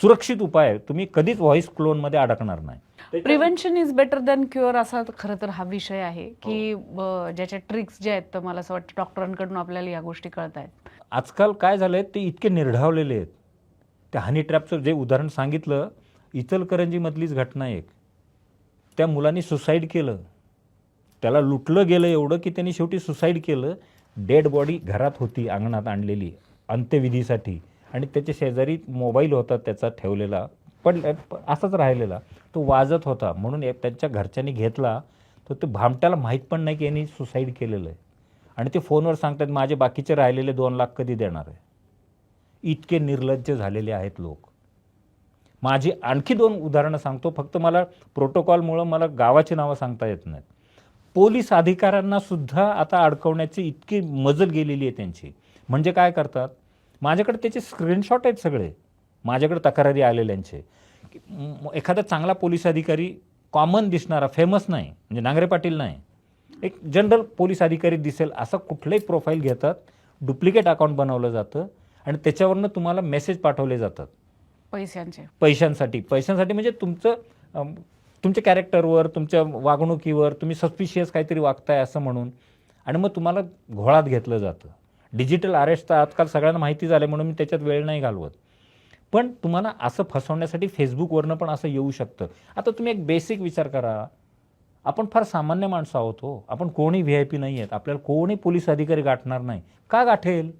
सुरक्षित उपाय आहे तुम्ही कधीच व्हॉइस क्लोनमध्ये अडकणार नाही. Prevention is better than cure असा खरं तर हा विषय आहे की ब- ज्याच्या ट्रिक्स ज्या आहेत तर मला असं वाटतं डॉक्टरांकडून आपल्याला या गोष्टी कळत आहेत आजकाल काय झालंय ते इतके निर्ढावलेले आहेत. त्या हनी ट्रॅपचं जे उदाहरण सांगितलं इचलकरंजीमधलीच घटना एक. त्या मुलांनी सुसाईड केलं. त्याला लुटलं गेलं एवढं की त्यांनी शेवटी सुसाईड केलं. डेड बॉडी घरात होती अंगणात आणलेली अंत्यविधीसाठी. आणि त्याच्या शेजारी मोबाईल होता त्याचा ठेवलेला. पण असाच राहिलेला. तो वाजत होता. म्हणून त्यांच्या घरच्यांनी घेतला. तर ते भामट्याला माहीत पण नाही की यांनी सुसाईड केलेलं आहे. आणि ते फोनवर सांगतात माझे बाकीचे राहिलेले दोन लाख कधी देणार आहे? इतके निर्लज्ज झालेले आहेत लोक. माझी आणखी दोन उदाहरणं सांगतो. फक्त मला प्रोटोकॉलमुळं मला गावाची नावं सांगता येत नाहीत. पोलीस अधिकाऱ्यांनासुद्धा आता अडकवण्याची इतकी मजल गेलेली आहे त्यांची. म्हणजे काय करतात? माझ्याकडे त्याचे स्क्रीनशॉट आहेत सगळे. माझ्याकडे तक्रारी आलेल्यांचे एखादा चांगला पोलीस अधिकारी कॉमन दिसणारा फेमस नाही म्हणजे नांगरे पाटील नाही. एक जनरल पोलीस अधिकारी दिसेल असं कुठलंही प्रोफाईल घेतात डुप्लिकेट अकाउंट बनवलं जातं आणि त्याच्यावरनं तुम्हाला मेसेज पाठवले जातात. पैशांचे. पैशांसाठी. पैशांसाठी म्हणजे तुमचं तुमच्या कॅरेक्टरवर तुमच्या वागणुकीवर तुम्ही सस्पिशियस काहीतरी वागताय असं म्हणून. आणि मग तुम्हाला घोळात घेतलं जातं. डिजिटल अरेस्ट तर आजकाल सगळ्यांना माहिती झालं म्हणून मी त्याच्यात वेळ नाही घालवत. पण तुम्हाला असं फसवण्यासाठी फेसबुकवरनं पण असं येऊ शकतं. आता तुम्ही एक बेसिक विचार करा. आपण फार सामान्य माणसं आहोत हो. आपण कोणी व्ही आय पी नाही आहेत आपल्याला कोणी पोलीस अधिकारी गाठणार नाही. का गाठेल?